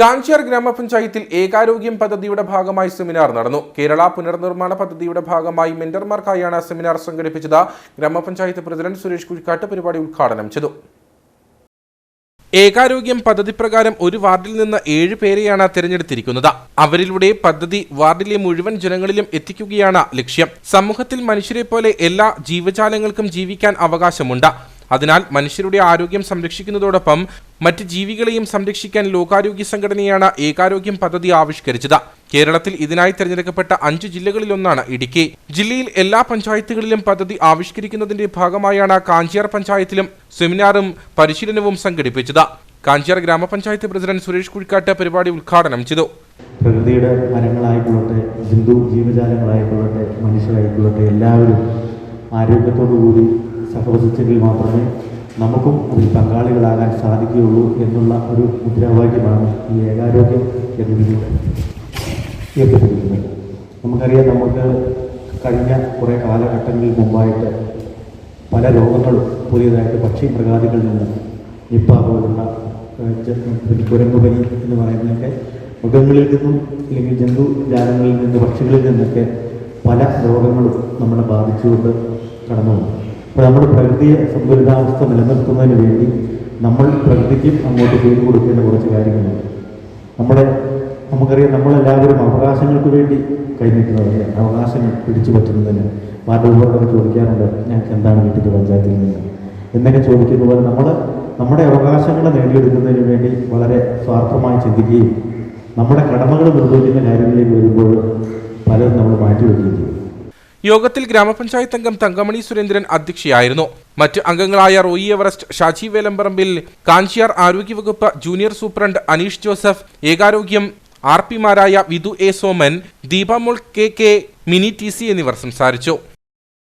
കാഞ്ചിയാർ ഗ്രാമപഞ്ചായത്തിൽ ഏകാരോഗ്യം പദ്ധതിയുടെ ഭാഗമായി സെമിനാർ നടന്നു. കേരള പുനർനിർമ്മാണ പദ്ധതിയുടെ ഭാഗമായി മെന്റർമാർക്കായാണ് സെമിനാർ സംഘടിപ്പിച്ചത്. ഗ്രാമപഞ്ചായത്ത് പ്രസിഡന്റ് സുരേഷ് കുഴിക്കാട്ട് പരിപാടി ഉദ്ഘാടനം ചെയ്തു. ഏകാരോഗ്യം പദ്ധതി പ്രകാരം ഒരു വാർഡിൽ നിന്ന് ഏഴ് പേരെയാണ് തിരഞ്ഞെടുത്തിരിക്കുന്നത്. അവരിലൂടെ പദ്ധതി വാർഡിലെ മുഴുവൻ ജനങ്ങളിലും എത്തിക്കുകയാണ് ലക്ഷ്യം. സമൂഹത്തിൽ മനുഷ്യരെ പോലെ എല്ലാ ജീവജാലങ്ങൾക്കും ജീവിക്കാൻ അവകാശമുണ്ട്. അതിനാൽ മനുഷ്യരുടെ ആരോഗ്യം സംരക്ഷിക്കുന്നതോടൊപ്പം മറ്റ് ജീവികളെയും സംരക്ഷിക്കാൻ ലോകാരോഗ്യ സംഘടനയാണ് ഏകാരോഗ്യം പദ്ധതി ആവിഷ്കരിച്ചത്. കേരളത്തിൽ ഇതിനായി തിരഞ്ഞെടുക്കപ്പെട്ട അഞ്ച് ജില്ലകളിലൊന്നാണ് ഇടുക്കി. ജില്ലയിൽ എല്ലാ പഞ്ചായത്തുകളിലും പദ്ധതി ആവിഷ്കരിക്കുന്നതിന്റെ ഭാഗമായാണ് കാഞ്ചിയാർ പഞ്ചായത്തിലും സെമിനാറും പരിശീലനവും സംഘടിപ്പിച്ചത്. കാഞ്ചിയാർ ഗ്രാമപഞ്ചായത്ത് പ്രസിഡന്റ് സുരേഷ് കുഴിക്കാട്ട് പരിപാടി ഉദ്ഘാടനം ചെയ്തു. പ്രകൃതിയുടെ മരങ്ങളായിക്കൊള്ളട്ടെ ജന്തു ജീവജാലങ്ങളായിക്കൊള്ളട്ടെ മനുഷ്യരായിക്കൊള്ളട്ടെ എല്ലാവരും ആരോഗ്യത്തോടു കൂടി സഹവസിച്ചെങ്കിൽ മാത്രമേ നമുക്കും അതിൽ പങ്കാളികളാകാൻ സാധിക്കുകയുള്ളൂ എന്നുള്ള ഒരു മുദ്രാവാക്യമാണ് ഈ ഏകാരോഗ്യം എന്നതിലൂടെ ഉയർത്തിപ്പിടിക്കുന്നത് നമുക്കറിയാം നമുക്ക് കഴിഞ്ഞ കുറേ കാലഘട്ടങ്ങളിൽ മുമ്പായിട്ട് പല രോഗങ്ങളും പുതിയതായിട്ട് പക്ഷി മൃഗാദികളിൽ നിന്ന് നിപ്പ പോലുള്ള കുരങ്ങുപനി എന്ന് പറയുന്നതൊക്കെ മൃഗങ്ങളിൽ നിന്നും അല്ലെങ്കിൽ ജന്തു ജാലങ്ങളിൽ നിന്ന് പക്ഷികളിൽ നിന്നൊക്കെ പല രോഗങ്ങളും നമ്മളെ ബാധിച്ചുകൊണ്ട് കടന്നു അപ്പോൾ നമ്മുടെ പ്രകൃതിയെ സന്തുലിതാവസ്ഥ നിലനിർത്തുന്നതിന് വേണ്ടി നമ്മൾ പ്രകൃതിക്കും അങ്ങോട്ട് ചെയ്തു കൊടുക്കേണ്ട കുറച്ച് കാര്യങ്ങളുണ്ട്. നമ്മുടെ നമുക്കറിയാം നമ്മളെല്ലാവരും അവകാശങ്ങൾക്ക് വേണ്ടി കൈനീട്ടുന്നവരെ അവകാശങ്ങൾ പിടിച്ചു പറ്റുന്നതിന് വാർഡുകളോടൊക്കെ ചോദിക്കാറുണ്ട് ഞങ്ങൾക്ക് എന്താണ് കിട്ടിയത് പഞ്ചായത്തിൽ നിന്ന്? എന്നൊക്കെ ചോദിക്കുന്ന പോലെ നമ്മൾ നമ്മുടെ അവകാശങ്ങൾ നേടിയെടുക്കുന്നതിന് വേണ്ടി വളരെ സ്വാർത്ഥമായി ചിന്തിക്കുകയും നമ്മുടെ കടമകൾ നിർവഹിക്കുന്ന കാര്യങ്ങളിലേക്ക് വരുമ്പോൾ പലരും നമ്മൾ മാറ്റിവെക്കുകയും ചെയ്യും. യോഗത്തിൽ ഗ്രാമപഞ്ചായത്ത് അംഗം തങ്കമണി സുരേന്ദ്രൻ അധ്യക്ഷയായിരുന്നു. മറ്റ് അംഗങ്ങളായ റോയി എവറസ്റ്റ് ഷാജി വേലമ്പറമ്പിൽ കാഞ്ചിയാർ ആരോഗ്യവകുപ്പ് ജൂനിയർ സൂപ്രണ്ട് അനീഷ് ജോസഫ് ഏകാരോഗ്യം R പിമാരായ Vidhu A Soman Deepamol K K Mini T C എന്നിവർ സംസാരിച്ചു.